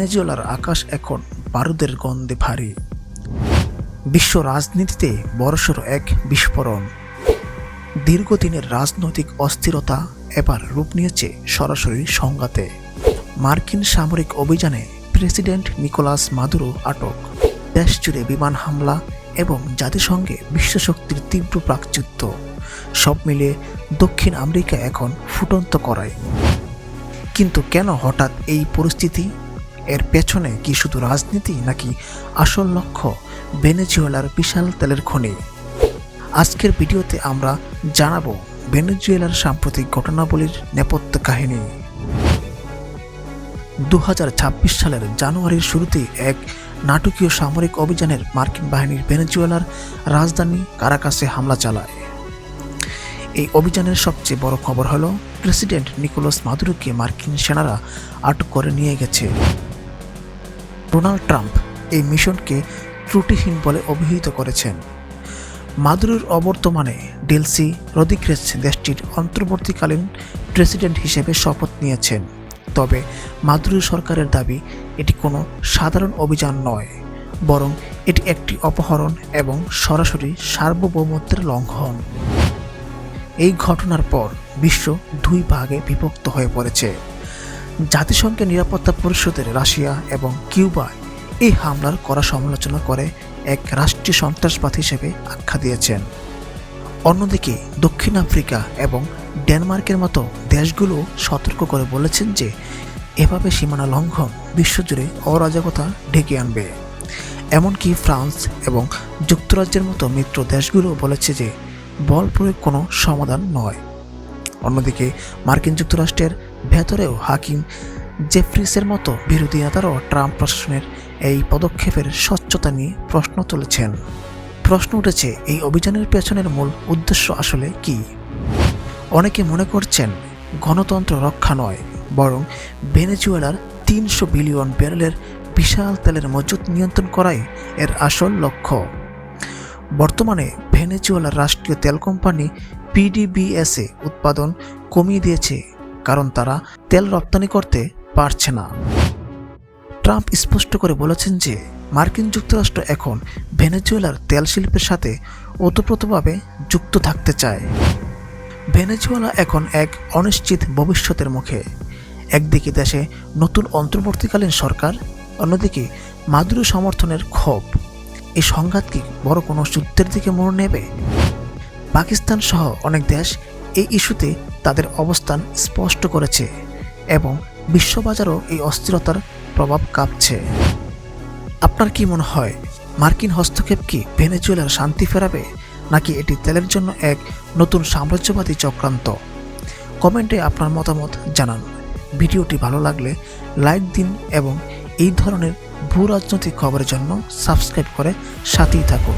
ভেনেজুয়েলার আকাশ এখন বারুদের গন্ধে ভারী। বিশ্ব রাজনীতিতে বড়সড় এক বিস্ফোরণ। দীর্ঘদিনের রাজনৈতিক অস্থিরতা এবার রূপ নিয়েছে সরাসরি সংঘাতে। মার্কিন সামরিক অভিযানে প্রেসিডেন্ট নিকোলাস মাদুরো আটক। দেশ জুড়ে বিমান হামলা এবং জাতিসংঘে বিশ্বশক্তির তীব্র প্রাকযুদ্ধ সব মিলিয়ে দক্ষিণ আমেরিকা এখন ফুটন্ত করায়। কিন্তু কেন হঠাৎ এই পরিস্থিতি? এর পেছনে কি শুধু রাজনীতি নাকি আসল লক্ষ্য? ভেনেজুয়েলার বিশাল তেলের খনি। আজকের ভিডিওতে আমরা জানাব ভেনেজুয়েলার সাম্প্রতিক ঘটনাবলীর নেপথ্য কাহিনী। দু হাজার ছাব্বিশ সালের জানুয়ারির শুরুতেই এক নাটকীয় সামরিক অভিযানের মার্কিন বাহিনীর ভেনেজুয়েলার রাজধানী কারাকাসে হামলা চালায়। এই অভিযানের সবচেয়ে বড় খবর হলো, প্রেসিডেন্ট নিকোলাস মাদুরোকে মার্কিন সেনারা আটক করে নিয়ে গেছে। ডোনাল্ড ট্রাম্প এই মিশনকে ত্রুটিহীন বলে অভিহিত করেছেন। মাদুরোর অবর্তমানে ডেলসি রদিক্রেস দেশটির অন্তর্বর্তীকালীন প্রেসিডেন্ট হিসেবে শপথ নিয়েছেন। তবে মাদুরো সরকারের দাবি, এটি কোনো সাধারণ অভিযান নয়, বরং এটি একটি অপহরণ এবং সরাসরি সার্বভৌমত্বের লঙ্ঘন। এই ঘটনার পর বিশ্ব দুই ভাগে বিভক্ত হয়ে পড়েছে। জাতিসংঘের নিরাপত্তা পরিষদের রাশিয়া এবং কিউবা এই হামলার করা সমালোচনা করে এক রাষ্ট্রীয় সন্ত্রাসবাদ হিসেবে আখ্যা দিয়েছেন। অন্যদিকে, দক্ষিণ আফ্রিকা এবং ডেনমার্কের মতো দেশগুলো সতর্ক করে বলেছেন যে, এভাবে সীমানা লঙ্ঘন বিশ্বজুড়ে অরাজকতা ঢেকে আনবে। এমনকি ফ্রান্স এবং যুক্তরাজ্যের মতো মিত্র দেশগুলো বলেছে যে, বল প্রয়োগ কোনো সমাধান নয়। অন্যদিকে, মার্কিন যুক্তরাষ্ট্রের ভেতরেও হাকিম জেফ্রিসের মতো বিরোধী নেতারাও ট্রাম্প প্রশাসনের এই পদক্ষেপের স্বচ্ছতা নিয়ে প্রশ্ন তুলেছেন। প্রশ্ন উঠেছে, এই অভিযানের পেছনের মূল উদ্দেশ্য আসলে কি? অনেকে মনে করছেন, গণতন্ত্র রক্ষা নয়, বরং ভেনেজুয়েলার তিনশো বিলিয়ন ব্যারেলের বিশাল তেলের মজুত নিয়ন্ত্রণ করাই এর আসল লক্ষ্য। বর্তমানে ভেনেজুয়েলার রাষ্ট্রীয় তেল কোম্পানি পিডিবিএসএ উৎপাদন কমিয়ে দিয়েছে কারণ তারা তেল রপ্তানি করতে পারছে না। ট্রাম্প স্পষ্ট করে বলেছেন যে, মার্কিন যুক্তরাষ্ট্র এখন ভেনেজুয়েলার তেল শিল্পের সাথে ওতপ্রোতভাবে যুক্ত থাকতে চায়। ভেনেজুয়েলা এখন এক অনিশ্চিত ভবিষ্যতের মুখে। একদিকে দেশে নতুন অন্তর্বর্তীকালীন সরকার, অন্যদিকে মাদুরো সমর্থনের ক্ষোভ। এই সংঘাত কি বড় কোনো যুদ্ধের দিকে মোড় নেবে? পাকিস্তান সহ অনেক দেশ এই ইস্যুতে তাদের অবস্থান স্পষ্ট করেছে এবং বিশ্ববাজারও এই অস্থিরতার প্রভাব কাঁপছে। আপনার কি মনে হয়, মার্কিন হস্তক্ষেপ কি ভেনেজুয়েলার শান্তি ফেরাবে, নাকি এটি তেলের জন্য এক নতুন সাম্রাজ্যবাদী চক্রান্ত? কমেন্টে আপনার মতামত জানান। ভিডিওটি ভালো লাগলে লাইক দিন এবং এই ধরনের ভূ রাজনৈতিক খবরের জন্য সাবস্ক্রাইব করে সাথেই থাকুন।